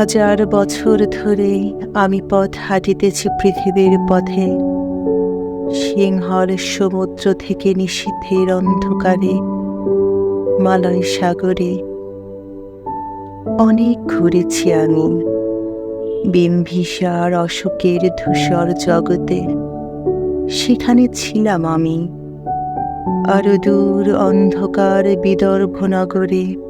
হাজার বছর ধরে আমি পথ হাঁটিতেছি পৃথিবীর পথে। সিংহল সমুদ্র থেকে নিষিদ্ধের অন্ধকারে মালয় সাগরে অনেক ঘুরেছি আমি বিম্বিসার অশোকের ধূসর জগতে। সেখানে ছিলাম আমি। আরও দূর অন্ধকার বিদর্ভ নগরে